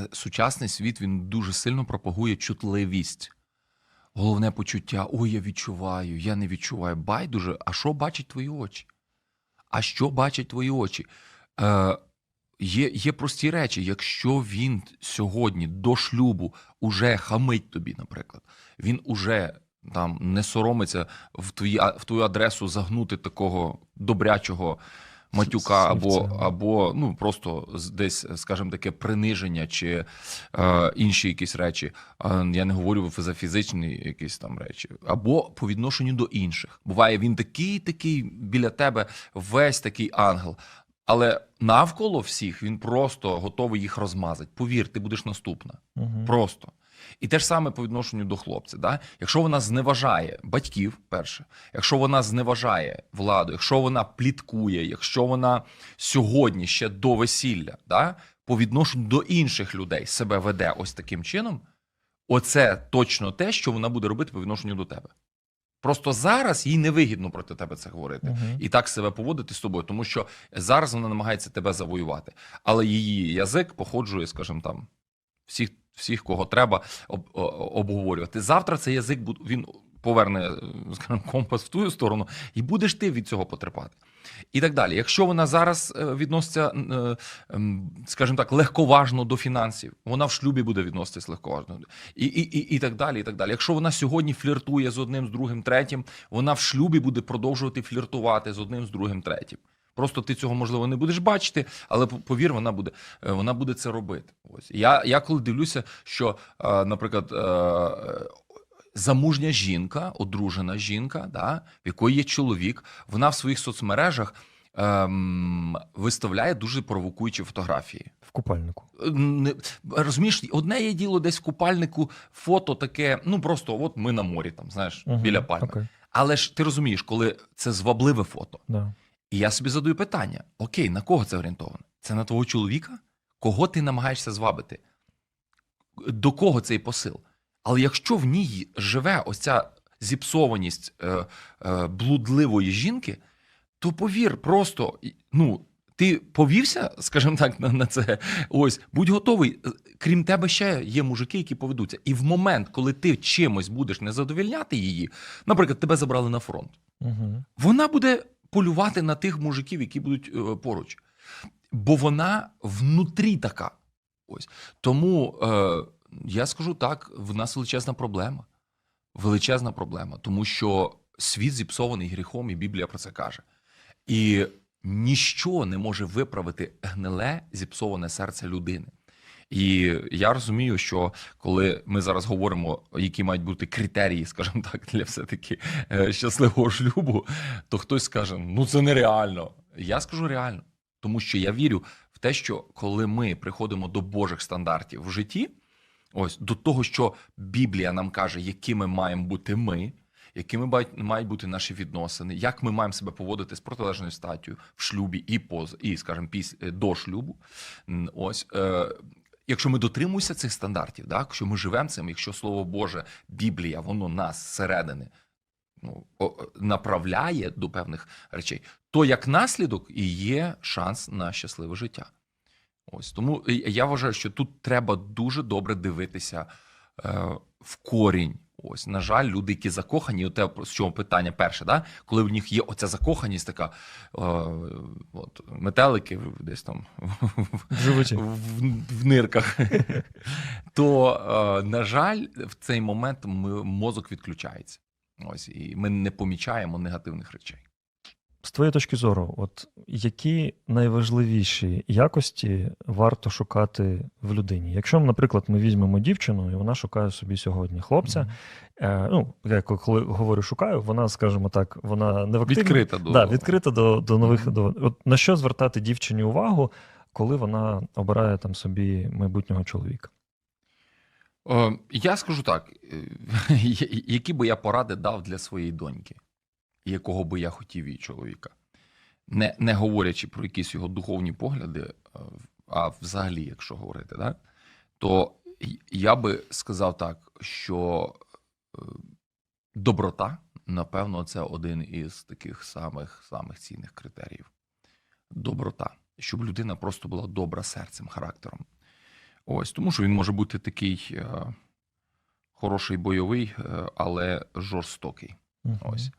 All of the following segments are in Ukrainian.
е, сучасний світ він дуже сильно пропагує чутливість. Головне почуття: ой, я відчуваю, я не відчуваю. Байдуже, а що бачать твої очі? А що бачать твої очі? Е, є, є прості речі. Якщо він сьогодні до шлюбу уже хамить тобі, наприклад, він уже там не соромиться в, твої, в твою адресу загнути такого добрячого матюка, або, або ну просто десь, скажімо таке, приниження чи е, інші якісь речі. Я не говорю за фізичні якісь там речі, або по відношенню до інших. Буває, він такий, такий біля тебе, весь такий ангел. Але навколо всіх він просто готовий їх розмазати. Повір, ти будеш наступна. Мгм. Просто. І те ж саме по відношенню до хлопця. Да? Якщо вона зневажає батьків, перше, якщо вона зневажає владу, якщо вона пліткує, якщо вона сьогодні ще до весілля, да, по відношенню до інших людей себе веде ось таким чином, оце точно те, що вона буде робити по відношенню до тебе. Просто зараз їй невигідно проти тебе це говорити Мгм. і так себе поводити з тобою, тому що зараз вона намагається тебе завоювати, але її язик походжує, скажімо там, всіх, всіх кого треба об, обговорювати. Завтра цей язик буд- він поверне, скажімо, компас в твою сторону, і будеш ти від цього потерпати. І так далі. Якщо вона зараз е, відноситься, е, скажімо так, легковажно до фінансів, вона в шлюбі буде відноситись легковажно. І, і, і, і так далі. І так далі. Якщо вона сьогодні фліртує з одним, з другим, третім, вона в шлюбі буде продовжувати фліртувати з одним, з другим, третім. Просто ти цього можливо не будеш бачити, але повір, вона буде, е, вона буде це робити. Ось я, я коли дивлюся, що, е, наприклад, е, замужня жінка, одружена жінка, да, в якої є чоловік, вона в своїх соцмережах ем, виставляє дуже провокуючі фотографії. В купальнику. Не, розумієш, одне є діло десь в купальнику, фото таке, ну просто от ми на морі, там, знаєш, Мгм. біля пальми. Окей. Але ж ти розумієш, коли це звабливе фото. Да. І я собі задаю питання: окей, на кого це орієнтовано? Це на твого чоловіка? Кого ти намагаєшся звабити? До кого цей посил? Але якщо в ній живе ось ця зіпсованість е, е, блудливої жінки, то повір, просто ну. Ти повівся, скажімо так, на, на це. Ось будь готовий. Е, Крім тебе, ще є мужики, які поведуться. І в момент, коли ти чимось будеш не задовільняти її, наприклад, тебе забрали на фронт Угу. вона буде полювати на тих мужиків, які будуть е, поруч. Бо вона внутрі така. Ось. Тому е, я скажу так: в нас величезна проблема. Величезна проблема, тому що світ зіпсований гріхом, і Біблія про це каже. І ніщо не може виправити гниле, зіпсоване серце людини. І я розумію, що коли ми зараз говоримо, які мають бути критерії, скажімо так, для все-таки е, щасливого шлюбу, то хтось скаже: ну це нереально. Я скажу реально, тому що я вірю в те, що коли ми приходимо до Божих стандартів в житті, ось до того, що Біблія нам каже, якими маємо бути ми. Якими мають- бути наші відносини, як ми маємо себе поводити з протилежною статтю в шлюбі і поз, і, скажімо, піс е, до шлюбу. Ось е, якщо ми дотримуємося цих стандартів, так якщо ми живемо цим, якщо слово Боже, Біблія, воно нас зсередини ну, направляє до певних речей, то як наслідок і є шанс на щасливе життя. Ось тому я вважаю, що тут треба дуже добре дивитися е, в корінь. Ось, на жаль, люди, які закохані, оте з чого питання перше, да? коли в них є оця закоханість, така е, от, метелики десь там В в, в нирках, то, е, на жаль, в цей момент ми, мозок відключається. Ось, і ми не помічаємо негативних речей. З твоєї точки зору, от які найважливіші якості варто шукати в людині? Якщо, наприклад, ми візьмемо дівчину, і вона шукає собі сьогодні хлопця. Е, ну, я коли говорю шукаю, вона, скажімо так, вона не в Відкрита до Да, відкрита до, до нових до от на що звертати дівчині увагу, коли вона обирає там собі майбутнього чоловіка? Е, Я скажу так: е, які би я поради дав для своєї доньки, якого би я хотів її чоловіка, не, не говорячи про якісь його духовні погляди, е, а взагалі, якщо говорити, да, то я би сказав так, що е, доброта, напевно, це один із таких самих, самих цінних критеріїв. Доброта, щоб людина просто була добра серцем, характером. Ось, тому що він може бути такий е, хороший бойовий, е, але жорстокий. Мгм. Ось.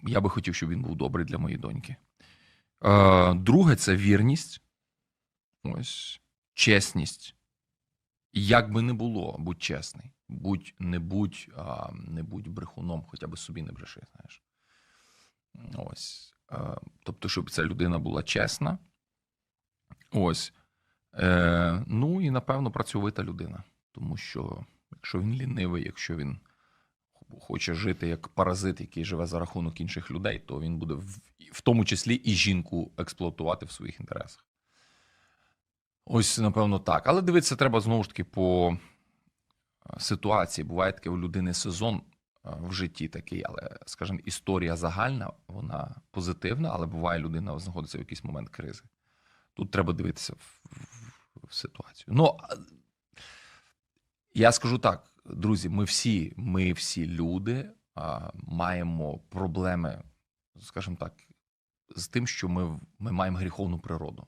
Я би хотів, щоб він був добрий для моєї доньки. Е, друге це вірність. Ось. Чесність. Як би не було, будь чесний. Будь, не будь, а, не будь брехуном, хоча б собі не бреши, знаєш. Ось. Е, тобто, щоб ця людина була чесна. Ось. Е, ну і напевно працьовита людина. Тому що якщо він лінивий, якщо він хоче жити як паразит, який живе за рахунок інших людей, то він буде в, в тому числі і жінку експлуатувати в своїх інтересах. Ось, напевно, так. Але дивитися треба знову ж таки по е, ситуації. Буває таке у людини сезон е, в житті такий, але, скажімо, історія загальна, вона позитивна, але буває, людина знаходиться в якийсь момент кризи. Тут треба дивитися в, в, в ситуацію. Ну, я скажу так, друзі, ми всі, ми всі люди а, маємо проблеми, скажімо так, з тим, що ми, ми маємо гріховну природу.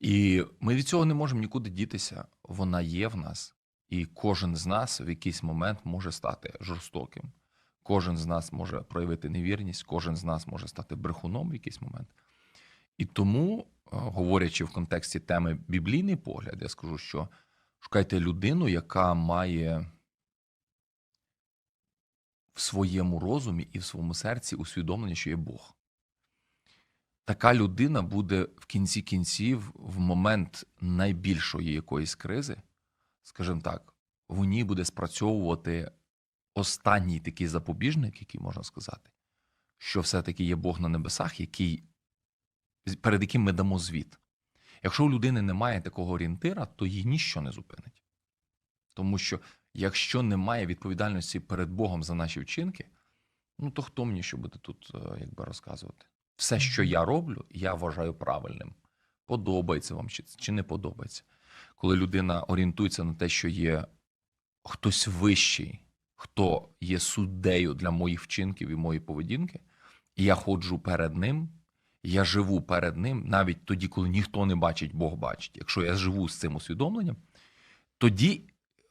І ми від цього не можемо нікуди дітися. Вона є в нас, і кожен з нас в якийсь момент може стати жорстоким. Кожен з нас може проявити невірність, кожен з нас може стати брехуном в якийсь момент. І тому, е, говорячи в контексті теми біблійний погляд, я скажу, що шукайте людину, яка має в своєму розумі і в своєму серці усвідомлення, що є Бог. Така людина буде в кінці кінців, в момент найбільшої якоїсь кризи, скажімо так, в ній буде спрацьовувати останній такий запобіжник, який можна сказати, що все-таки є Бог на небесах, який, перед яким ми дамо звіт. Якщо у людини немає такого орієнтира, то її ніщо не зупинить. Тому що якщо немає відповідальності перед Богом за наші вчинки, ну то хто мені що буде тут е, якби розказувати? Все, що я роблю, я вважаю правильним. Подобається вам чи, чи не подобається. Коли людина орієнтується на те, що є хтось вищий, хто є суддею для моїх вчинків і моєї поведінки, і я ходжу перед ним, я живу перед ним, навіть тоді, коли ніхто не бачить, Бог бачить. Якщо я живу з цим усвідомленням, тоді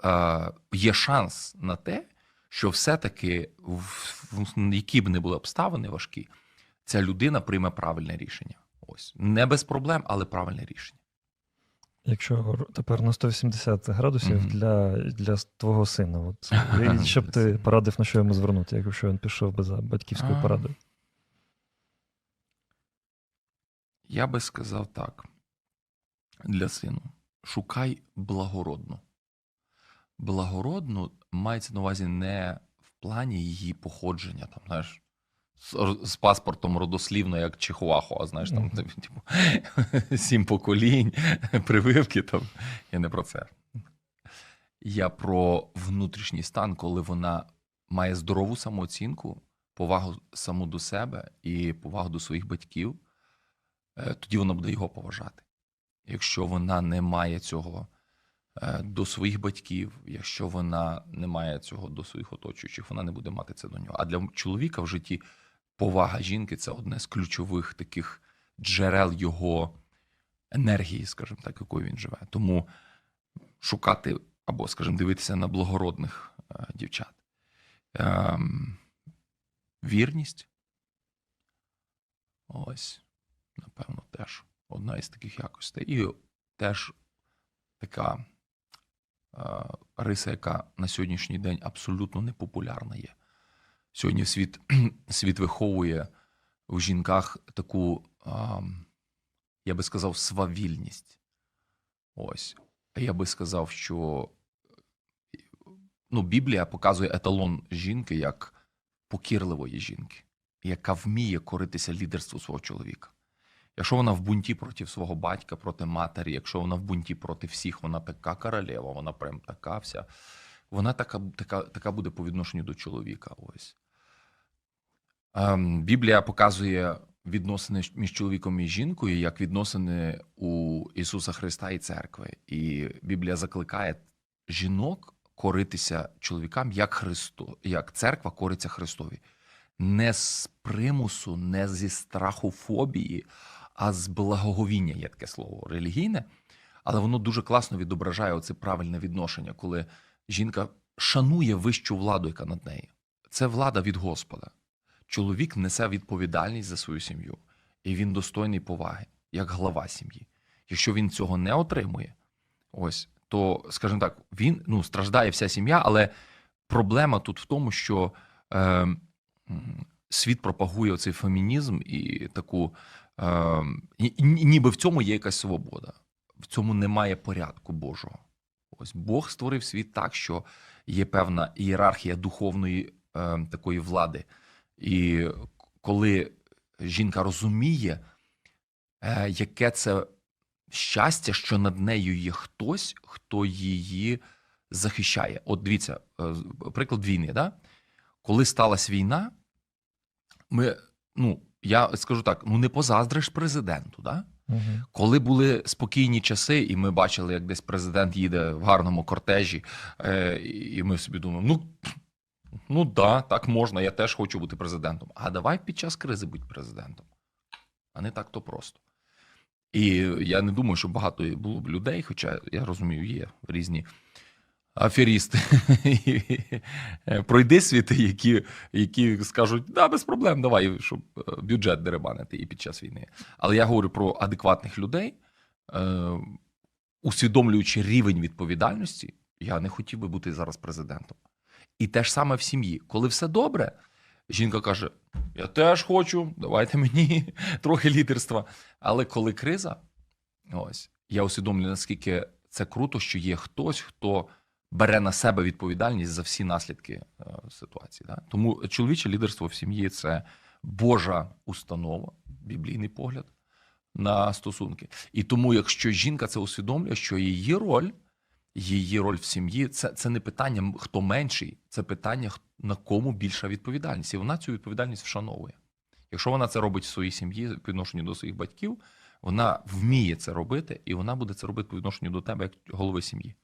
е, є шанс на те, що все-таки, які б не були обставини важкі, ця людина прийме правильне рішення. Ось не без проблем, але правильне рішення. Якщо тепер на 180 градусів Мгм. для, для твого сина, от, що б ти порадив, на що йому звернути, якщо він пішов би за батьківською порадою? Я би сказав так: для сину: шукай благородну. Благородну мається на увазі не в плані її походження, там, знаєш, з, з паспортом родослівно, як Чихуахуа, знаєш, там, Мгм. типу, сім поколінь, прививки там. Я не про це. Я про внутрішній стан, коли вона має здорову самооцінку, повагу саму до себе і повагу до своїх батьків, тоді вона буде його поважати. Якщо вона не має цього е, до своїх батьків, якщо вона не має цього до своїх оточуючих, вона не буде мати це до нього. А для чоловіка в житті повага жінки це одне з ключових таких джерел його енергії, скажімо так, якою він живе. Тому шукати або, скажімо, дивитися на благородних е, дівчат. Ем, вірність. Ось, напевно, теж одна із таких якостей. І теж така е, риса, яка на сьогоднішній день абсолютно непопулярна є. Сьогодні світ, світ виховує в жінках таку, ем, я би сказав, свавільність. Ось. А я би сказав, що ну, Біблія показує еталон жінки як покірливої жінки, яка вміє коритися лідерству свого чоловіка. Якщо вона в бунті проти свого батька, проти матері, якщо вона в бунті проти всіх, вона така королева, вона прям така вся. Вона така, така, така буде по відношенню до чоловіка. Ось. Ем, Біблія показує відносини між чоловіком і жінкою як відносини у Ісуса Христа і церкви. І Біблія закликає жінок коритися чоловікам, як Христо, як церква кориться Христові. Не з примусу, не зі страхофобії, а з благоговіння є таке слово релігійне. Але воно дуже класно відображає оце правильне відношення, коли жінка шанує вищу владу, яка над нею. Це влада від Господа. Чоловік несе відповідальність за свою сім'ю, і він достойний поваги, як глава сім'ї. Якщо він цього не отримує, ось то, скажімо так, він ну, страждає вся сім'я, але проблема тут в тому, що е, світ пропагує оцей фемінізм і таку, е, і ніби в цьому є якась свобода. В цьому немає порядку Божого. Ось Бог створив світ так, що є певна ієрархія духовної е, такої влади. І коли жінка розуміє, е, яке це щастя, що над нею є хтось, хто її захищає. От дивіться, е, приклад війни. Да? Коли сталася війна, ми, ну, я скажу так: ну не позаздриш президенту. Да? Угу. Коли були спокійні часи, і ми бачили, як десь президент їде в гарному кортежі, е, і ми собі думаємо, ну. Ну да, так можна, я теж хочу бути президентом. А давай під час кризи будь президентом. А не так то просто. І я не думаю, що багато було б людей, хоча я розумію, є різні аферісти. Пройди світи, які, які скажуть, да, без проблем, давай, щоб е, бюджет деребанити і під час війни. Але я говорю про адекватних людей, е, усвідомлюючи рівень відповідальності, я не хотів би бути зараз президентом. І те ж саме в сім'ї. Коли все добре, жінка каже: Я теж хочу, давайте мені трохи лідерства. Але коли криза, ось я усвідомлюю, наскільки це круто, що є хтось, хто бере на себе відповідальність за всі наслідки е, ситуації. Да? Тому чоловіче лідерство в сім'ї це Божа установа, біблійний погляд на стосунки. І тому, якщо жінка це усвідомлює, що її роль її роль в сім'ї це, це не питання, хто менший, це питання, на кому більша відповідальність. І вона цю відповідальність вшановує. Якщо вона це робить в своїй сім'ї по відношенню до своїх батьків, вона вміє це робити, і вона буде це робити по відношенню до тебе як голови сім'ї.